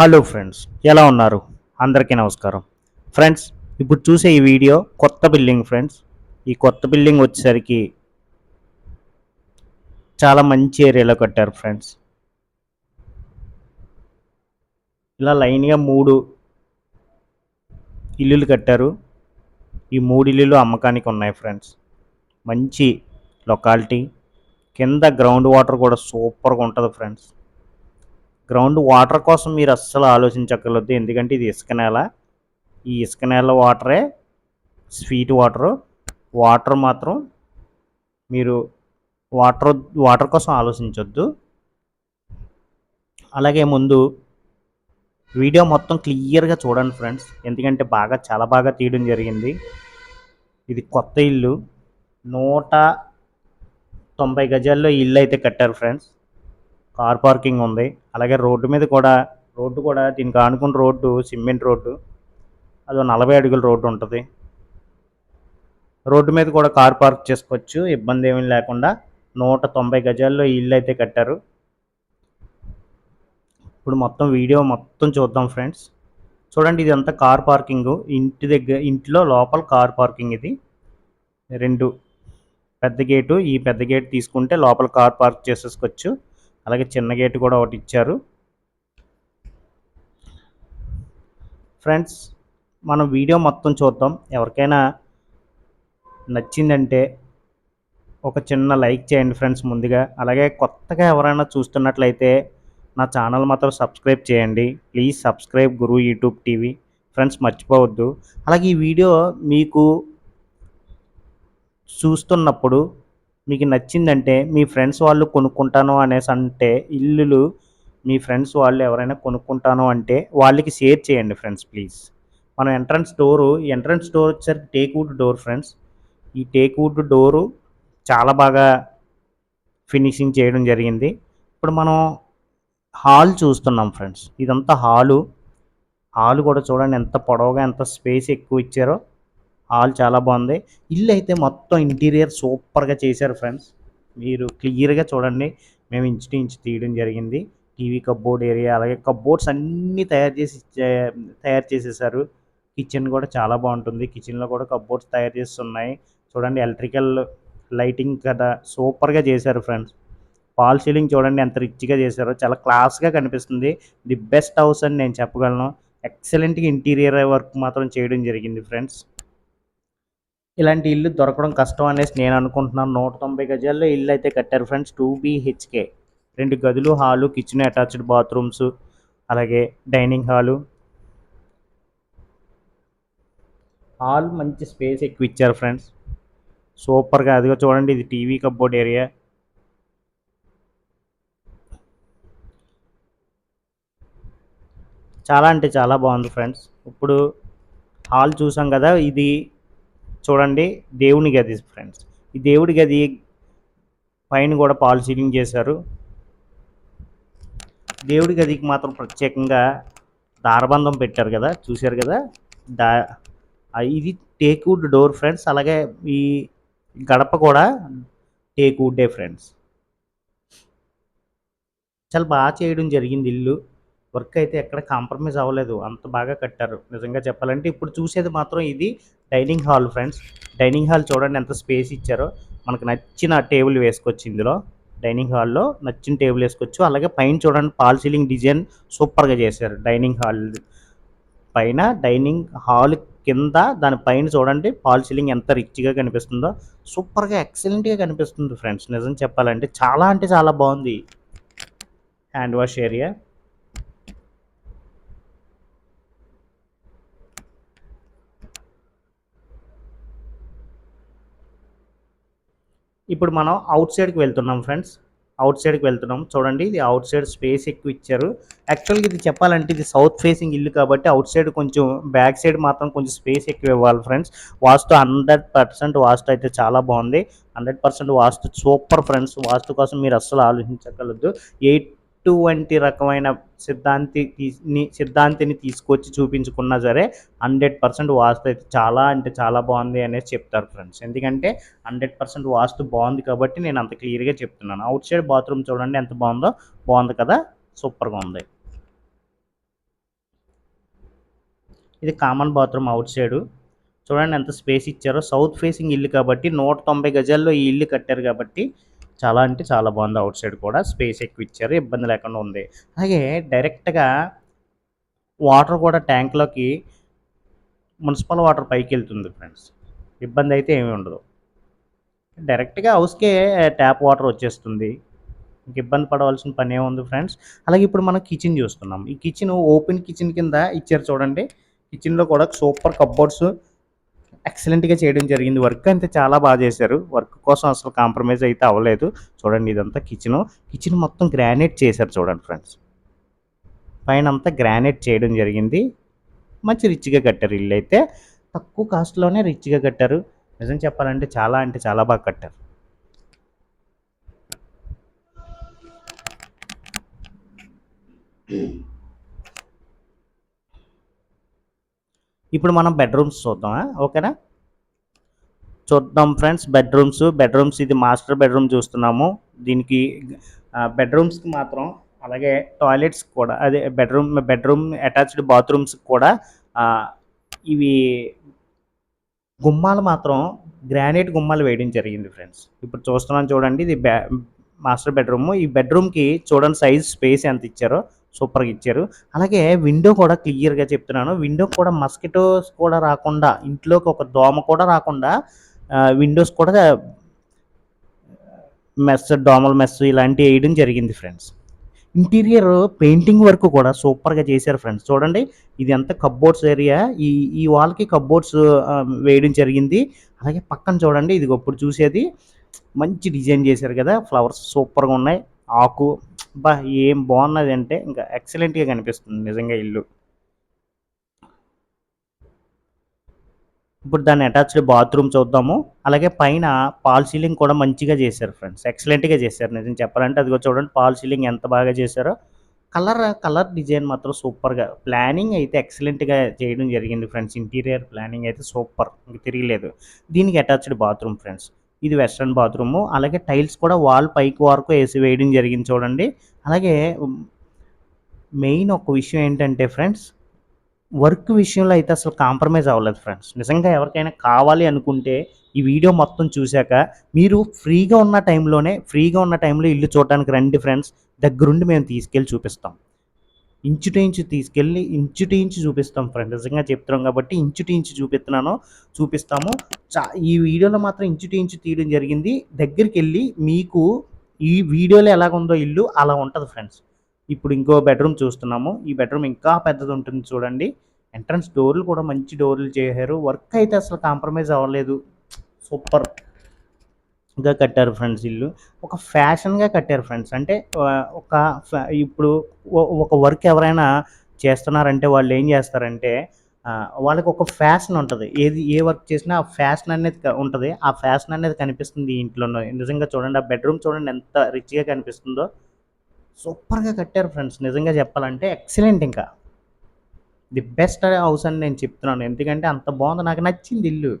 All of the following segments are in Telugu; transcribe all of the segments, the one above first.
హలో ఫ్రెండ్స్ ఎలా ఉన్నారు? అందరికీ నమస్కారం. ఫ్రెండ్స్ ఇప్పుడు చూసే ఈ వీడియో కొత్త బిల్డింగ్ ఫ్రెండ్స్. ఈ కొత్త బిల్డింగ్ వచ్చేసరికి చాలా మంచి ఏరియాలో కట్టారు ఫ్రెండ్స్. ఇలా లైన్గా మూడు ఇల్లులు కట్టారు. ఈ మూడు ఇల్లులు అమ్మకానికి ఉన్నాయి ఫ్రెండ్స్. మంచి లొకాలిటీ కింద గ్రౌండ్ వాటర్ కూడా సూపర్గా ఉంటుంది ఫ్రెండ్స్. గ్రౌండ్ వాటర్ కోసం మీరు అస్సలు ఆలోచించక్కర్లేదు. ఎందుకంటే ఇది ఇసుక నేల. ఈ ఇసుక నేల వాటరే స్వీట్ వాటర్. వాటర్ మాత్రం మీరు వాటర్ వాటర్ కోసం ఆలోచించొద్దు. అలాగే ముందు వీడియో మొత్తం క్లియర్గా చూడండి ఫ్రెండ్స్. ఎందుకంటే బాగా చాలా బాగా తీయడం జరిగింది. ఇది కొత్త ఇల్లు. నూట తొంభై గజాల్లో ఇల్లు అయితే కట్టారు ఫ్రెండ్స్. కార్ పార్కింగ్ ఉంది. అలాగే రోడ్డు మీద కూడా రోడ్డు కూడా దీనికి ఆనుకున్న రోడ్డు సిమెంట్ రోడ్డు. అది నలభై అడుగుల రోడ్డు ఉంటుంది. రోడ్డు మీద కూడా కార్ పార్క్ చేసుకోవచ్చు. ఇబ్బంది ఏమీ లేకుండా నూట తొంభై గజాల్లో ఇల్లు అయితే కట్టారు. ఇప్పుడు మొత్తం వీడియో మొత్తం చూద్దాం ఫ్రెండ్స్. చూడండి ఇది అంతా కార్ పార్కింగ్. ఇంటి దగ్గర ఇంటిలో లోపల కార్ పార్కింగ్ ఇది. రెండు పెద్ద గేటు ఈ పెద్ద గేట్ తీసుకుంటే లోపల కార్ పార్క్ చేసేసుకోవచ్చు. అలాగే చిన్న గేట్ కూడా ఒకటి ఇచ్చారు. ఫ్రెండ్స్ మనం వీడియో మొత్తం చూద్దాం. ఎవరికైనా నచ్చిందంటే ఒక చిన్న లైక్ చేయండి ఫ్రెండ్స్ ముందుగా. అలాగే కొత్తగా ఎవరైనా చూస్తున్నట్లయితే నా ఛానల్ మాత్రం సబ్స్క్రైబ్ చేయండి. Please subscribe Guru YouTube TV. Friends మర్చిపోవద్దు. అలాగే ఈ వీడియో మీకు చూస్తున్నప్పుడు మీకు నచ్చిందంటే మీ ఫ్రెండ్స్ వాళ్ళు కొనుక్కుంటాను అనేసి అంటే ఇల్లులు మీ ఫ్రెండ్స్ వాళ్ళు ఎవరైనా కొనుక్కుంటాను అంటే వాళ్ళకి షేర్ చేయండి ఫ్రెండ్స్ ప్లీజ్. మనం ఎంట్రన్స్ డోరు ఎంట్రన్స్ డోర్ వచ్చేసరికి టేక్వుడ్ డోర్ ఫ్రెండ్స్. ఈ టేక్వుడ్ డోరు చాలా బాగా ఫినిషింగ్ చేయడం జరిగింది. ఇప్పుడు మనం హాల్ చూస్తున్నాం ఫ్రెండ్స్. ఇదంతా హాలు. హాలు కూడా చూడండి ఎంత పొడవుగా ఎంత స్పేస్ ఎక్కువ ఇచ్చారో. హాల్ చాలా బాగుంది. ఇల్లు అయితే మొత్తం ఇంటీరియర్ సూపర్గా చేశారు ఫ్రెండ్స్. మీరు క్లియర్గా చూడండి. మేము ఇంచు ఇంచు తీయడం జరిగింది. టీవీ కబ్బోర్డ్ ఏరియా అలాగే కబ్బోర్డ్స్ అన్నీ తయారు చేసి తయారు చేసేసారు. కిచెన్ కూడా చాలా బాగుంటుంది. కిచెన్లో కూడా కబ్బోర్డ్స్ తయారు చేస్తున్నాయి. చూడండి ఎలక్ట్రికల్ లైటింగ్ కదా సూపర్గా చేశారు ఫ్రెండ్స్. పాల్ సీలింగ్ చూడండి ఎంత రిచ్గా చేశారో. చాలా క్లాస్గా కనిపిస్తుంది. ది బెస్ట్ హౌస్ అని నేను చెప్పగలను. ఎక్సలెంట్గా ఇంటీరియర్ వర్క్ మాత్రం చేయడం జరిగింది ఫ్రెండ్స్. ఇలాంటి ఇల్లు దొరకడం కష్టం అనేసి నేను అనుకుంటున్నాను. నూట తొంభై గజాల్లో ఇల్లు అయితే కట్టారు ఫ్రెండ్స్. టూ బీహెచ్కే రెండు గదులు హాలు కిచెన్ అటాచ్డ్ బాత్రూమ్స్ అలాగే డైనింగ్ హాలు. హాల్ మంచి స్పేస్ ఎక్కువ ఇచ్చారు ఫ్రెండ్స్. సూపర్గా అదిగో చూడండి ఇది టీవీ కబ్బోర్డ్ ఏరియా. చాలా అంటే చాలా బాగుంది ఫ్రెండ్స్. ఇప్పుడు హాల్ చూసాం కదా ఇది చూడండి దేవుని గది ఫ్రెండ్స్. ఈ దేవుడి గది పైన కూడా పాలు సీలింగ్ చేశారు. దేవుడి గదికి మాత్రం ప్రత్యేకంగా దారబంధం పెట్టారు కదా చూశారు కదా? దా ఇది టేక్వుడ్ డోర్ ఫ్రెండ్స్. అలాగే ఈ గడప కూడా టేక్వుడ్డే ఫ్రెండ్స్. చాలా బాగా చేయడం జరిగింది ఇల్లు. వర్క్ అయితే ఎక్కడ కాంప్రమైజ్ అవ్వలేదు. అంత బాగా కట్టారు. నిజంగా చెప్పాలంటే ఇప్పుడు చూసేది మాత్రం ఇది dining hall friends. Dining hall చూడండి ఎంత స్పేస్ ఇచ్చారో. మనకు నచ్చిన టేబుల్ వేసుకోవచ్చు ఇందులో. డైనింగ్ హాల్లో నచ్చిన టేబుల్ వేసుకోవచ్చు. అలాగే పైన చూడండి పాల్ సీలింగ్ డిజైన్ సూపర్గా చేశారు డైనింగ్ హాల్. పైన డైనింగ్ హాల్ కింద దాని పైన చూడండి పాల్ సీలింగ్ ఎంత రిచ్గా కనిపిస్తుందో. సూపర్గా ఎక్సలెంట్గా కనిపిస్తుంది ఫ్రెండ్స్. నిజం చెప్పాలంటే చాలా అంటే చాలా బాగుంది. Hand wash area. ఇప్పుడు మనం అవుట్ సైడ్కి వెళ్తున్నాం ఫ్రెండ్స్ అవుట్ సైడ్కి వెళ్తున్నాం. చూడండి ఇది అవుట్ సైడ్ స్పేస్ ఎక్కువ ఇచ్చారు. యాక్చువల్గా ఇది చెప్పాలంటే ఇది సౌత్ ఫేసింగ్ ఇల్లు కాబట్టి అవుట్ సైడ్ కొంచెం బ్యాక్ సైడ్ మాత్రం కొంచెం స్పేస్ ఎక్కువ ఇవ్వాలి friends vastu hundred percent vastu అయితే చాలా బాగుంది. Hundred percent vastu super friends vastu కోసం మీరు అస్సలు ఆలోచించగలదు. ఎయిట్ ఎటువంటి రకమైన సిద్ధాంతి తీ- సిద్ధాంతిని తీసుకొచ్చి చూపించుకున్నా సరే హండ్రెడ్ పర్సెంట్ వాస్తు అయితే చాలా అంటే చాలా బాగుంది అనేసి చెప్తారు ఫ్రెండ్స్. ఎందుకంటే హండ్రెడ్ పర్సెంట్ వాస్తు బాగుంది కాబట్టి నేను అంత క్లియర్గా చెప్తున్నాను. అవుట్ సైడ్ బాత్రూమ్ చూడండి ఎంత బాగుందో బాగుంది కదా సూపర్గా ఉంది. ఇది కామన్ బాత్రూమ్ అవుట్ సైడు. చూడండి ఎంత స్పేస్ ఇచ్చారో. సౌత్ ఫేసింగ్ ఇల్లు కాబట్టి నూట తొంభై గజాల్లో ఈ ఇల్లు కట్టారు కాబట్టి చాలా అంటే చాలా బాగుంది అవుట్ సైడ్ కూడా. స్పేస్ ఎక్కువ ఇచ్చారు ఇబ్బంది లేకుండా ఉంది. అలాగే డైరెక్ట్గా వాటర్ కూడా ట్యాంక్లోకి మున్సిపల్ వాటర్ పైకి వెళ్తుంది ఫ్రెండ్స్. ఇబ్బంది అయితే ఏమీ ఉండదు. డైరెక్ట్గా హౌస్కే ట్యాప్ వాటర్ వచ్చేస్తుంది. ఇంక ఇబ్బంది పడవలసిన పని ఏముంది ఫ్రెండ్స్. అలాగే ఇప్పుడు మనం కిచెన్ చూస్తున్నాం. ఈ కిచెన్ ఓపెన్ కిచెన్ కింద ఇచ్చారు చూడండి. కిచెన్లో కూడా సూపర్ కబ్బోర్డ్స్ ఎక్సలెంట్గా చేయడం జరిగింది. వర్క్ అయితే చాలా బాగా చేశారు. వర్క్ కోసం అసలు కాంప్రమైజ్ అయితే అవ్వలేదు. చూడండి ఇదంతా కిచెన్ కిచెన్ మొత్తం గ్రానైట్ చేశారు చూడండి ఫ్రెండ్స్. పైన అంతా గ్రానైట్ చేయడం జరిగింది. మంచి రిచ్గా కట్టారు ఇల్లు అయితే తక్కువ కాస్ట్లోనే రిచ్గా కట్టారు. నిజం చెప్పాలంటే చాలా అంటే చాలా బాగా కట్టారు. ఇప్పుడు మనం బెడ్రూమ్స్ చూద్దామా? ఓకేనా? చూద్దాం ఫ్రెండ్స్ బెడ్రూమ్స్ బెడ్రూమ్స్ ఇది మాస్టర్ బెడ్రూమ్ చూస్తున్నాము. దీనికి బెడ్రూమ్స్కి మాత్రం అలాగే టాయిలెట్స్ కూడా అదే బెడ్రూమ్ బెడ్రూమ్ అటాచ్డ్ బాత్రూమ్స్ కూడా ఇవి గుమ్మాలు మాత్రం గ్రానైట్ గుమ్మాలు వేయడం జరిగింది ఫ్రెండ్స్ ఇప్పుడు చూస్తున్నాను చూడండి ఇది బ్యా మాస్టర్ బెడ్రూమ్ ఈ బెడ్రూమ్కి చూడండి సైజ్ స్పేస్ ఎంత ఇచ్చారో. సూపర్గా ఇచ్చారు. అలాగే విండో కూడా క్లియర్గా చెప్తున్నాను. విండో కూడా మస్కిటోస్ కూడా రాకుండా ఇంట్లోకి ఒక దోమ కూడా రాకుండా విండోస్ కూడా మెస్ డోమల్ మెస్ ఇలాంటివి వేయడం జరిగింది ఫ్రెండ్స్. ఇంటీరియర్ పెయింటింగ్ వర్క్ కూడా సూపర్గా చేశారు ఫ్రెండ్స్. చూడండి ఇది అంతా కబ్బోర్డ్స్ ఏరియా. ఈ ఈ వాల్కి కబ్బోర్డ్స్ వేయడం జరిగింది. అలాగే పక్కన చూడండి ఇది ఇప్పుడు చూసేది మంచి డిజైన్ చేశారు కదా ఫ్లవర్స్ సూపర్గా ఉన్నాయి. ఆకు బా ఏం బాగున్నది అంటే ఇంకా ఎక్సలెంట్గా కనిపిస్తుంది నిజంగా ఇల్లు. ఇప్పుడు దాన్ని అటాచ్డ్ బాత్రూమ్ చూద్దాము. అలాగే పైన పాల్ సీలింగ్ కూడా మంచిగా చేశారు ఫ్రెండ్స్ ఎక్సలెంట్గా చేశారు. నిజం చెప్పాలంటే అదిగో చూడండి పాల్ సీలింగ్ ఎంత బాగా చేశారో. కలర్ కలర్ డిజైన్ మాత్రం సూపర్గా ప్లానింగ్ అయితే ఎక్సలెంట్గా చేయడం జరిగింది ఫ్రెండ్స్ ఇంటీరియర్ ప్లానింగ్ అయితే సూపర్ ఇంక తిరగలేదు దీనికి అటాచ్డ్ బాత్రూమ్ ఫ్రెండ్స్ ఇది వెస్ట్రన్ బాత్రూము. అలాగే టైల్స్ కూడా వాల్ పైకి వరకు వేసి వేయడం జరిగింది చూడండి. అలాగే మెయిన్ ఒక విషయం ఏంటంటే ఫ్రెండ్స్ వర్క్ విషయంలో అయితే అసలు కాంప్రమైజ్ అవ్వలేదు ఫ్రెండ్స్. నిజంగా ఎవరికైనా కావాలి అనుకుంటే ఈ వీడియో మొత్తం చూశాక మీరు ఫ్రీగా ఉన్న టైంలోనే ఫ్రీగా ఉన్న టైంలో ఇల్లు చూడడానికి రండి ఫ్రెండ్స్. దగ్గరుండి మేము తీసుకెళ్ళి చూపిస్తాం. ఇంచుటించు తీసుకెళ్ళి ఇంచుటించు చూపిస్తాం ఫ్రెండ్ నిజంగా చెప్తున్నాం కాబట్టి ఇంచుటించు చూపిస్తున్నాను చూపిస్తాము. చా ఈ వీడియోలో మాత్రం ఇంచుటించు తీయడం జరిగింది. దగ్గరికి వెళ్ళి మీకు ఈ వీడియోలో ఎలాగుందో ఇల్లు అలా ఉంటుంది ఫ్రెండ్స్ ఇప్పుడు ఇంకో బెడ్రూమ్ చూస్తున్నాము. ఈ బెడ్రూమ్ ఇంకా పెద్దది ఉంటుంది చూడండి. ఎంట్రన్స్ డోర్లు కూడా మంచి డోర్లు చేశారు. వర్క్ అయితే అసలు కాంప్రమైజ్ అవ్వలేదు. సూపర్ గా కట్టారు ఫ్రెండ్స్ ఇల్లు. ఒక ఫ్యాషన్గా కట్టారు ఫ్రెండ్స్. అంటే ఒక ఇప్పుడు ఒక వర్క్ ఎవరైనా చేస్తున్నారంటే వాళ్ళు ఏం చేస్తారంటే వాళ్ళకి ఒక ఫ్యాషన్ ఉంటుంది. ఏది ఏ వర్క్ చేసినా ఆ ఫ్యాషన్ అనేది ఉంటుంది. ఆ ఫ్యాషన్ అనేది కనిపిస్తుంది ఇంట్లో నిజంగా చూడండి ఆ బెడ్రూమ్ చూడండి ఎంత రిచ్గా కనిపిస్తుందో. సూపర్గా కట్టారు ఫ్రెండ్స్. నిజంగా చెప్పాలంటే ఎక్సలెంట్ ఇంకా. ది బెస్ట్ హౌస్ అని నేను చెప్తున్నాను. ఎందుకంటే అంత బాగుంది. నాకు నచ్చింది ఇల్లు.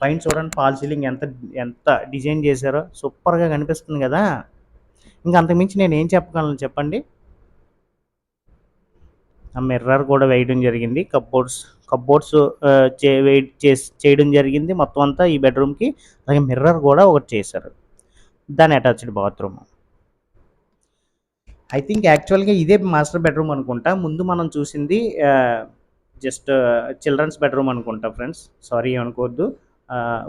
పైన చూడండి ఫాల్ సీలింగ్ ఎంత ఎంత డిజైన్ చేశారో సూపర్గా కనిపిస్తుంది కదా. ఇంకా అంతకుమించి నేను ఏం చెప్పగలను చెప్పండి? ఆ మిర్రర్ కూడా వేయడం జరిగింది. కప్బోర్డ్స్ కప్బోర్డ్స్ చే వెయిట్ చేసి చేయడం జరిగింది మొత్తం అంతా ఈ బెడ్రూమ్కి. అలాగే మిర్రర్ కూడా ఒకటి చేశారు. దాని అటాచ్డ్ బాత్రూమ్. ఐ థింక్ యాక్చువల్గా ఇదే మాస్టర్ బెడ్రూమ్ అనుకుంటా. ముందు మనం చూసింది జస్ట్ చిల్డ్రన్స్ బెడ్రూమ్ అనుకుంటా ఫ్రెండ్స్. సారీ అనుకోవద్దు.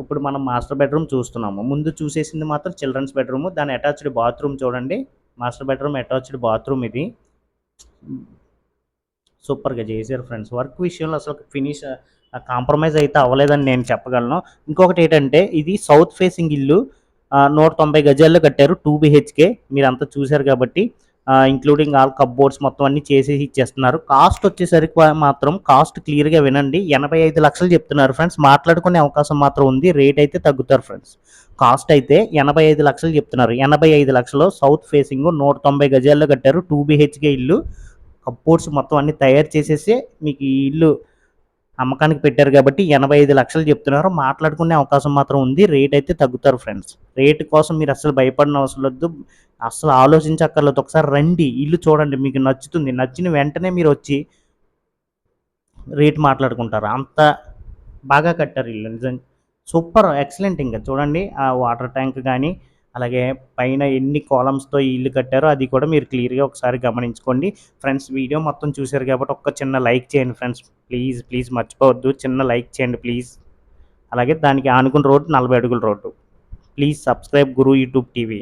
ఇప్పుడు మనం మాస్టర్ బెడ్రూమ్ చూస్తున్నాము. ముందు చూసేసింది మాత్రం చిల్డ్రన్స్ బెడ్రూమ్. దాని అటాచ్డ్ బాత్రూమ్ చూడండి. మాస్టర్ బెడ్రూమ్ అటాచ్డ్ బాత్రూమ్ ఇది. సూపర్గా చేశారు ఫ్రెండ్స్. వర్క్ విషయంలో అసలు ఫినిష్ కాంప్రమైజ్ అయితే అవ్వలేదని నేను చెప్పగలను. ఇంకొకటి ఏంటంటే ఇది సౌత్ ఫేసింగ్ ఇల్లు. నూట తొంభై గజాల్లో కట్టారు టూ బిహెచ్కే. మీరు అంతా చూశారు కాబట్టి. ఇంక్లూడింగ్ ఆల్ కప్బోర్డ్స్ మొత్తం అన్ని చేసేసి ఇచ్చేస్తున్నారు. కాస్ట్ వచ్చేసరికి మాత్రం కాస్ట్ క్లియర్గా వినండి. ఎనభై ఐదు లక్షలు చెప్తున్నారు ఫ్రెండ్స్ మాట్లాడుకునే అవకాశం మాత్రం ఉంది. రేట్ అయితే తగ్గుతారు ఫ్రెండ్స్ కాస్ట్ అయితే ఎనభై ఐదు లక్షలు చెప్తున్నారు. ఎనభై ఐదు లక్షలు సౌత్ ఫేసింగ్ నూట తొంభై గజాల్లో కట్టారు. టూ బిహెచ్కే ఇల్లు. కప్బోర్డ్స్ మొత్తం అన్ని తయారు చేసేసి మీకు ఈ ఇల్లు అమ్మకానికి పెట్టారు కాబట్టి ఎనభై ఐదు లక్షలు చెప్తున్నారు. మాట్లాడుకునే అవకాశం మాత్రం ఉంది. రేట్ అయితే తగ్గుతారు ఫ్రెండ్స్. రేట్ కోసం మీరు అసలు భయపడిన అవసరం లేదు. అసలు ఆలోచించక్కర్లేదు. ఒకసారి రండి. ఇల్లు చూడండి. మీకు నచ్చుతుంది. నచ్చిన వెంటనే మీరు వచ్చి రేట్ మాట్లాడుకుంటారు. అంత బాగా కట్టారు ఇల్లు. నిజంగా సూపర్. ఎక్సలెంట్ ఇంకా. చూడండి. ఆ వాటర్ ట్యాంక్ కానీ అలాగే పైన ఎన్ని కాలమ్స్తో ఇల్లు కట్టారో అది కూడా మీరు క్లియర్గా ఒకసారి గమనించుకోండి. ఫ్రెండ్స్ వీడియో మొత్తం చూశారు కాబట్టి ఒక్క చిన్న లైక్ చేయండి ఫ్రెండ్స్. ప్లీజ్ ప్లీజ్ మర్చిపోవద్దు. చిన్న లైక్ చేయండి ప్లీజ్. అలాగే దానికి ఆనుకున్న రోడ్డు నలభై అడుగుల road. Please subscribe Guru YouTube TV.